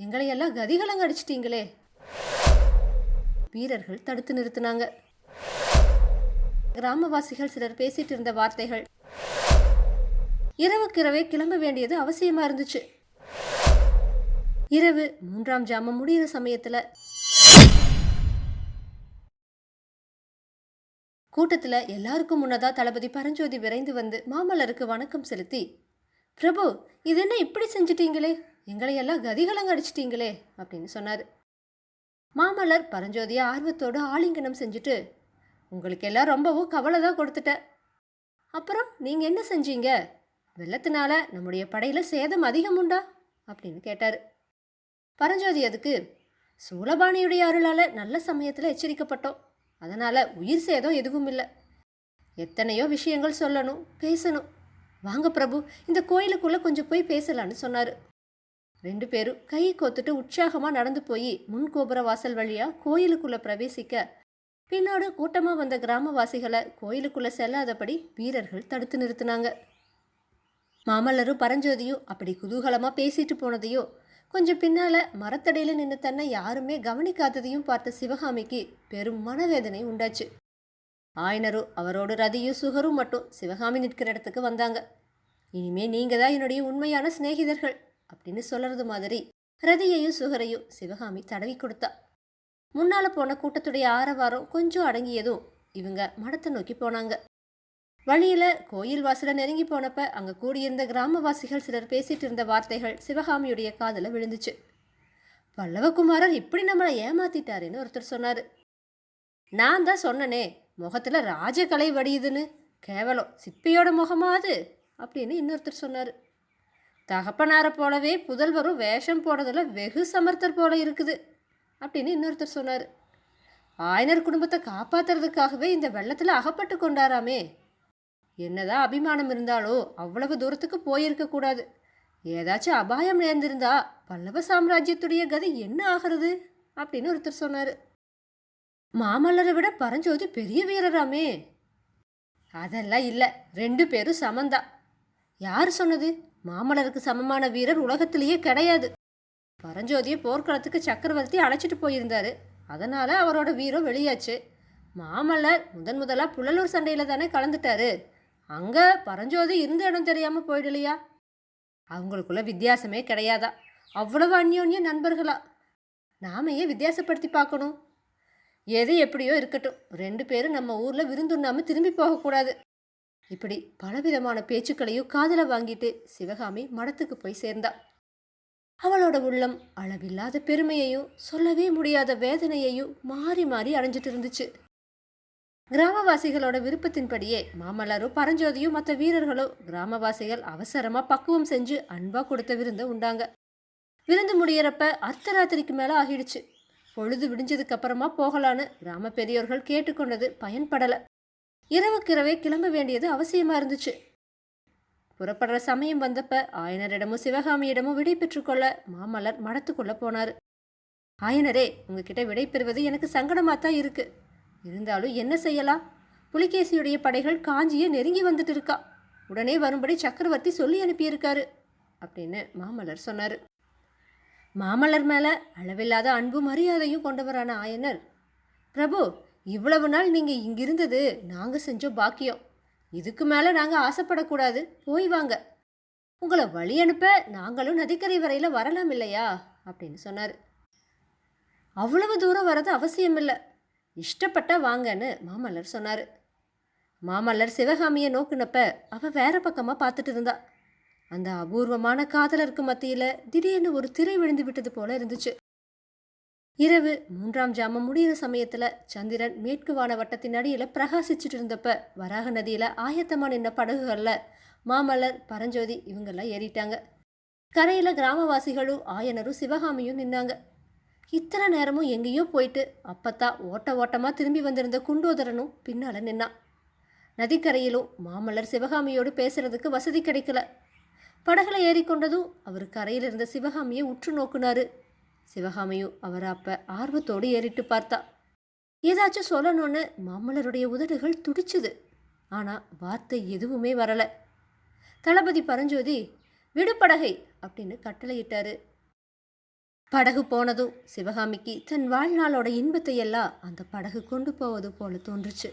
எங்களையெல்லாம் கதிகலங்க அடிச்சிட்டீங்களே? வீரர்கள் தடுத்து நிறுத்தினாங்க. கிராமவாசிகள் சிலர் பேசிட்டு இருந்த வார்த்தைகள். இரவுக்கிரவே கிளம்ப வேண்டியது அவசியமா இருந்துச்சு. இரவு மூன்றாம் ஜாமம் முடியிற சமயத்துல. கூட்டத்துல எல்லாருக்கும் முன்னதா தளபதி பரஞ்சோதி விரைந்து வந்து மாமல்லருக்கு வணக்கம் செலுத்தி பிரபு இது என்ன இப்படி செஞ்சிட்டீங்களே? எங்களையெல்லாம் கதிகலங்க அடிச்சிட்டிங்களே அப்படின்னு சொன்னார். மாமல்லர் பரஞ்சோதியை ஆர்வத்தோடு ஆலிங்கனம் செஞ்சுட்டு உங்களுக்கெல்லாம் ரொம்பவும் கவலை தான் கொடுத்துட்டேன். அப்புறம் நீங்கள் என்ன செஞ்சீங்க? வெள்ளத்தினால நம்முடைய படையில் சேதம் அதிகம் உண்டா? அப்படின்னு கேட்டார். பரஞ்சோதி அதுக்கு சூலபாணியுடைய அருளால் நல்ல சமயத்தில் எச்சரிக்கப்பட்டோம். அதனால் உயிர் சேதம் எதுவும் இல்லை. எத்தனையோ விஷயங்கள் சொல்லணும் பேசணும். வாங்க பிரபு இந்த கோயிலுக்குள்ளே கொஞ்சம் போய் பேசலான்னு சொன்னார். ரெண்டு பேரும் கை கோத்துட்டு உற்சாகமாக நடந்து போய் முன் கோபுர வாசல் வழியாக கோயிலுக்குள்ளே பிரவேசிக்க பின்னோடு கூட்டமாக வந்த கிராமவாசிகளை கோயிலுக்குள்ளே செல்லாதபடி வீரர்கள் தடுத்து நிறுத்தினாங்க. மாமல்லரும் பரஞ்சோதியும் அப்படி குதூகலமாக பேசிட்டு போனதையும் கொஞ்சம் பின்னால் மரத்தடையில் நின்று தன்னை யாருமே கவனிக்காததையும் பார்த்த சிவகாமிக்கு பெரும் மனவேதனை உண்டாச்சு. ஆயனரும் அவரோட ரதியும் சுகரும் மட்டும் சிவகாமி நிற்கிற இடத்துக்கு வந்தாங்க. இனிமே நீங்கள் தான் என்னுடைய உண்மையான சிநேகிதர்கள். அப்படின்னு சொல்கிறது மாதிரி. ரதியையும் சுகரையும் சிவகாமி தடவி கொடுத்தா. முன்னால் போன கூட்டத்துடைய ஆரவாரம் கொஞ்சம் அடங்கியதும் இவங்க மடத்தை நோக்கி போனாங்க. வழியில் கோயில் வாசலை நெருங்கி போனப்ப அங்கே கூடியிருந்த கிராமவாசிகள் சிலர் பேசிட்டு இருந்த வார்த்தைகள் சிவகாமியுடைய காதில் விழுந்துச்சு. பல்லவகுமாரர் இப்படி நம்மளை ஏமாத்திட்டாருன்னு ஒருத்தர் சொன்னார். நான் தான் சொன்னனே முகத்தில் ராஜகலை வடியுதுன்னு. கேவலம் சிற்பியோட முகமா அது? அப்படின்னு இன்னொருத்தர் சொன்னார். தகப்பனாரை போலவே புதல்வரும் வேஷம் போடுறதுல வெகு சமர்த்தர் போல இருக்குது அப்படின்னு இன்னொருத்தர் சொன்னார். ஆயனர் குடும்பத்தை காப்பாத்துறதுக்காகவே இந்த வெள்ளத்தில் அகப்பட்டு கொண்டாராமே. என்னதான் அபிமானம் இருந்தாலோ அவ்வளவு தூரத்துக்கு போயிருக்கக்கூடாது ஏதாச்சும் அபாயம் நேர்ந்திருந்தா பல்லவ சாம்ராஜ்யத்துடைய கதை என்ன ஆகிறது? அப்படின்னு ஒருத்தர் சொன்னார். மாமல்லரை விட பரஞ்சோதி பெரிய வீரராமே. அதெல்லாம் இல்லை ரெண்டு பேரும் சமந்தா. யார் சொன்னது? மாமல்லருக்கு சமமான வீரர் உலகத்திலேயே கிடையாது. பரஞ்சோதியை போர்க்களத்துக்கு சக்கரவர்த்தி அழைச்சிட்டு போயிருந்தாரு. அதனால அவரோட வீரம் வெளியாச்சு. மாமல்லர் முதன் முதலாக புழலூர் சண்டையில் தானே கலந்துட்டாரு. அங்கே பரஞ்சோதி இருந்த இடம் தெரியாமல் போயிடலையா? அவங்களுக்குள்ள வித்தியாசமே கிடையாதா? அவ்வளவு அந்யோன்ய நண்பர்களா? நாம ஏன் வித்தியாசப்படுத்தி பார்க்கணும்? எது எப்படியோ இருக்கட்டும். ரெண்டு பேரும் நம்ம ஊரில் விருந்துண்ணாமல் திரும்பி போகக்கூடாது. இப்படி பலவிதமான பேச்சுக்களையும் காதல வாங்கிட்டு சிவகாமி மடத்துக்கு போய் சேர்ந்தா. அவளோட உள்ளம் அளவில்லாத பெருமையையும் சொல்லவே முடியாத வேதனையையும் மாறி மாறி அடைஞ்சிட்டு இருந்துச்சு. கிராமவாசிகளோட விருப்பத்தின்படியே மாமல்லரும் பரஞ்சோதியும் மற்ற வீரர்களும் கிராமவாசிகள் அவசரமா பக்குவம் செஞ்சு அன்பா கொடுத்த விருந்தை உண்டாங்க. விருந்து முடியறப்ப அர்த்தராத்திரிக்கு மேல ஆகிடுச்சு. பொழுது விடிஞ்சதுக்கு அப்புறமா போகலான்னு கிராம பெரியோர்கள் கேட்டுக்கொண்டது பயன்படலை. இரவுக்கிரவே கிளம்ப வேண்டியது அவசியமா இருந்துச்சு. புறப்படுற சமயம் வந்தப்ப ஆயனரிடமும் சிவகாமியிடமும் விடை பெற்றுக்கொள்ள மாமல்லர் மடத்துக்குள்ள போனார். ஆயனரே உங்ககிட்ட விடை பெறுவது எனக்கு சங்கடமாக தான் இருக்கு. இருந்தாலும் என்ன செய்யலாம்? புலிகேசியுடைய படைகள் காஞ்சியை நெருங்கி வந்துட்டு இருக்கா. உடனே வரும்படி சக்கரவர்த்தி சொல்லி அனுப்பியிருக்காரு அப்படின்னு மாமல்லர் சொன்னார். மாமல்லர் மேலே அளவில்லாத அன்பும் மரியாதையும் கொண்டவரான ஆயனர் பிரபு இவ்வளவு நாள் நீங்கள் இங்கிருந்தது நாங்கள் செஞ்ச பாக்கியம். இதுக்கு மேலே நாங்கள் ஆசைப்படக்கூடாது. போய் வாங்க. உங்களை வழி அனுப்ப நாங்களும் நதிக்கரை வரையில் வரலாம் இல்லையா? அப்படின்னு சொன்னார். அவ்வளவு தூரம் வர்றது அவசியம் இல்லை இஷ்டப்பட்டா வாங்கன்னு மாமல்லர் சொன்னார். மாமல்லர் சிவகாமியை நோக்குனப்ப அவள் வேற பக்கமாக பார்த்துட்டு இருந்தா. அந்த அபூர்வமான காதலருக்கு மத்தியில் திடீர்னு ஒரு திரை விழுந்து விட்டது போல இருந்துச்சு. இரவு மூன்றாம் ஜாமம் முடிகிற சமயத்தில் சந்திரன் மேற்கு வான வட்டத்தின் அடியில் பிரகாசிச்சுட்டு இருந்தப்ப வராக நதியில் ஆயத்தமாக நின்ன படகுகளில் மாமல்லர் பரஞ்சோதி இவங்கெல்லாம் ஏறிட்டாங்க. கரையில் கிராமவாசிகளும் ஆயனரும் சிவகாமியும் நின்னாங்க. இத்தனை நேரமும் எங்கேயோ போயிட்டு அப்பத்தான் ஓட்ட ஓட்டமாக திரும்பி வந்திருந்த குண்டோதரனும் பின்னால் நின்னான். நதிக்கரையிலும் மாமல்லர் சிவகாமியோடு பேசுறதுக்கு வசதி கிடைக்கல. படகுல ஏறிக்கொண்டதும் அவர் கரையில் இருந்த சிவகாமியை உற்று நோக்குனாரு. சிவகாமியும் அவரை அப்போ ஆர்வத்தோடு ஏறிட்டு பார்த்தா. ஏதாச்சும் சொல்லணும்னு மாமல்லருடைய உதடுகள் துடிச்சுது. ஆனால் வார்த்தை எதுவுமே வரலை. தளபதி பரஞ்சோதி விடு படகை அப்படின்னு கட்டளையிட்டாரு. படகு போனதும் சிவகாமிக்கு தன் வாழ்நாளோட இன்பத்தை எல்லாம் அந்த படகு கொண்டு போவது போல தோன்றுச்சு.